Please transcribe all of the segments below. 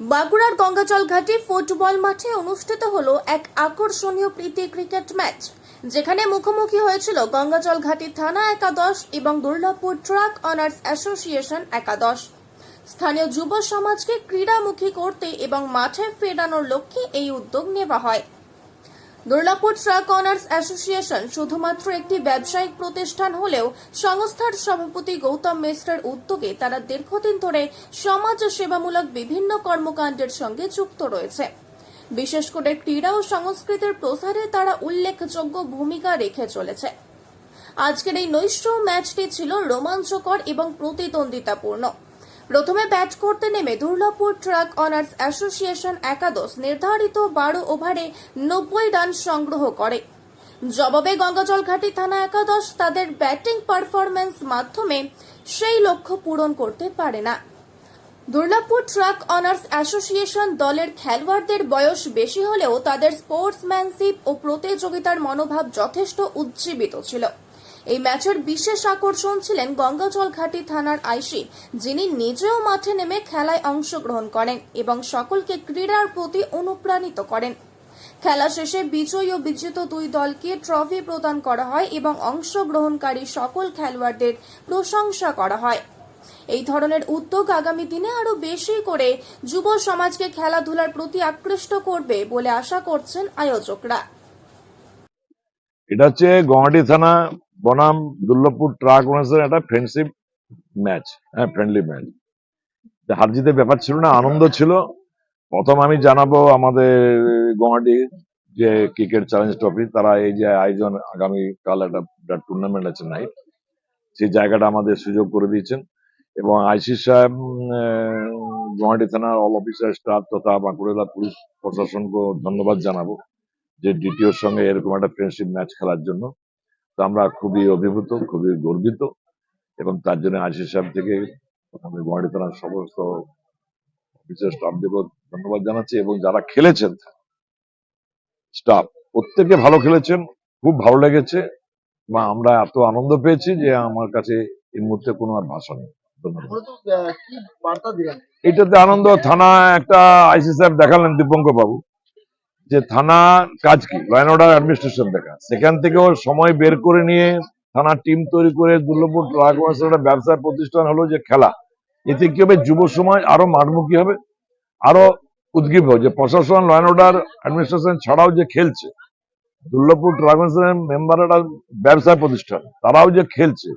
বাঁকুড়ার গঙ্গাচল ঘাটে ফুটবল মাঠে অনুষ্ঠিত হলো এক আকর্ষণীয় প্রীতি ক্রিকেট ম্যাচ, যেখানে মুখোমুখি হয়েছিল গঙ্গাচল ঘাটি থানা একাদশ এবং দুর্লভপুর ট্রাক অনার্স অ্যাসোসিয়েশন একাদশ। স্থানীয় যুব সমাজকে ক্রীড়ামুখী করতে এবং মাঠে ফেরানোর লক্ষ্যে এই উদ্যোগ নেওয়া হয়। দুর্লাপুর ট্রাক অনার্স অ্যাসোসিয়েশন শুধুমাত্র একটি ব্যবসায়িক প্রতিষ্ঠান হলেও সংস্থার সভাপতি গৌতম মিশ্রের উদ্যোগে তারা দীর্ঘদিন ধরে সমাজ ও সেবামূলক বিভিন্ন কর্মকাণ্ডের সঙ্গে যুক্ত রয়েছে। বিশেষ করে ক্রীড়া ও সংস্কৃতির প্রসারে তারা উল্লেখযোগ্য ভূমিকা রেখে চলেছে। আজকের এই নৈশ ম্যাচটি ছিল রোমাঞ্চকর এবং প্রতিদ্বন্দ্বিতাপূর্ণ। প্রথমে ব্যাট করতে নেমে দুর্লভপুর ট্রাক অনার্স অ্যাসোসিয়েশন একাদশ নির্ধারিত বারো ওভারে নব্বই রান সংগ্রহ করে। জবাবে গঙ্গাজল ঘাটি থানা একাদশ তাদের ব্যাটিং পারফরম্যান্স মাধ্যমে সেই লক্ষ্য পূরণ করতে পারে না। দুর্লভপুর ট্রাক অনার্স অ্যাসোসিয়েশন দলের খেলোয়াড়দের বয়স বেশি হলেও তাদের স্পোর্টসম্যানশিপ ও প্রতিযোগিতার মনোভাব যথেষ্ট উজ্জীবিত ছিল। এই ম্যাচের বিশেষ আকর্ষণ ছিলেন গঙ্গাজল ঘাটি থানার আইসি, যিনি নিজেও মাঠে নেমে খেলায় অংশগ্রহণ করেন এবং সকলকে ক্রীড়ার প্রতি অনুপ্রাণিত করেন। খেলা শেষে বিজয়ী ও বিজেত দুই দলকে ট্রফি প্রদান করা হয় এবং অংশগ্রহণকারী সকল খেলোয়াড়দের প্রশংসা করা হয়। এই ধরনের উদ্যোগ আগামী দিনে আরও বেশি করে যুব সমাজকে খেলাধুলার প্রতি আকৃষ্ট করবে বলে আশা করছেন আয়োজকরা। এটা হচ্ছে গৌহাটি থানা বনাম, দুর্লভপুর, ট্রাক ওনার্সের একটা ফ্রেন্ডশিপ ম্যাচ হ্যাঁ ফ্রেন্ডলি ম্যাচ হার জিতের ব্যাপার ছিল না, আনন্দ ছিল। প্রথম আমি জানাব আমাদের গৌহাটি যে ক্রিকেট চ্যালেঞ্জ ট্রফি তারা এই যে আয়োজন আগামীকাল একটা টুর্নামেন্ট আছে নাইট সেই জায়গাটা আমাদের সুযোগ করে দিয়েছেন। এবং আইসি সাহেব গৌহাটি থানার অল অফিসার স্টাফ তথা বাঁকুড়া পুলিশ প্রশাসনকে ধন্যবাদ জানাব যে ডিটিওর সঙ্গে এরকম একটা ফ্রেন্ডশিপ ম্যাচ খেলার জন্য। তো আমরা খুবই অভিভূত খুবই গর্বিত এবং তার জন্য আশিস সাহেব থেকে আমি গুয়াহাটি থানার সমস্ত অফিসার স্টাফদেরও ধন্যবাদ জানাচ্ছি এবং যারা খেলেছেন স্টাফ প্রত্যেকে ভালো খেলেছেন খুব ভালো লেগেছে। বা আমরা এত আনন্দ পেয়েছি যে আমার কাছে এই মুহূর্তে কোনো আর ভাষা নেই। এটাতে আনন্দ থানা একটা আইসি সাহেব দেখালেন দীপঙ্ক বাবু। যে থানা কাজ কি? লাইন অর্ডার অ্যাডমিনিস্ট্রেশন দেখা। সেখান থেকেও সময় বের করে নিয়ে থানার টিম তৈরি করে দুর্লভপুর ওয়ার্কসের একটা ব্যবসায় প্রতিষ্ঠান হলো যে খেলা। এতে কি হবে? যুব সমাজ আরও মাঠমুখী হবে, আরও উদ্গীব হবে। যে প্রশাসন লাইন অর্ডার অ্যাডমিনিস্ট্রেশন ছাড়াও যে খেলছে, দুর্লভপুর ট্রাক ওয়ার্কসের মেম্বার একটা ব্যবসায় প্রতিষ্ঠান, তারাও যে খেলছে,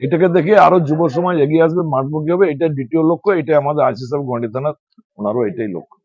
এটাকে দেখে আরও যুব সমাজ এগিয়ে আসবে মাঠমুখী হবে এটা দ্বিতীয় লক্ষ্য এটা আমাদের সাহেব গন্ডি থানার ওনারও এটাই লক্ষ্য।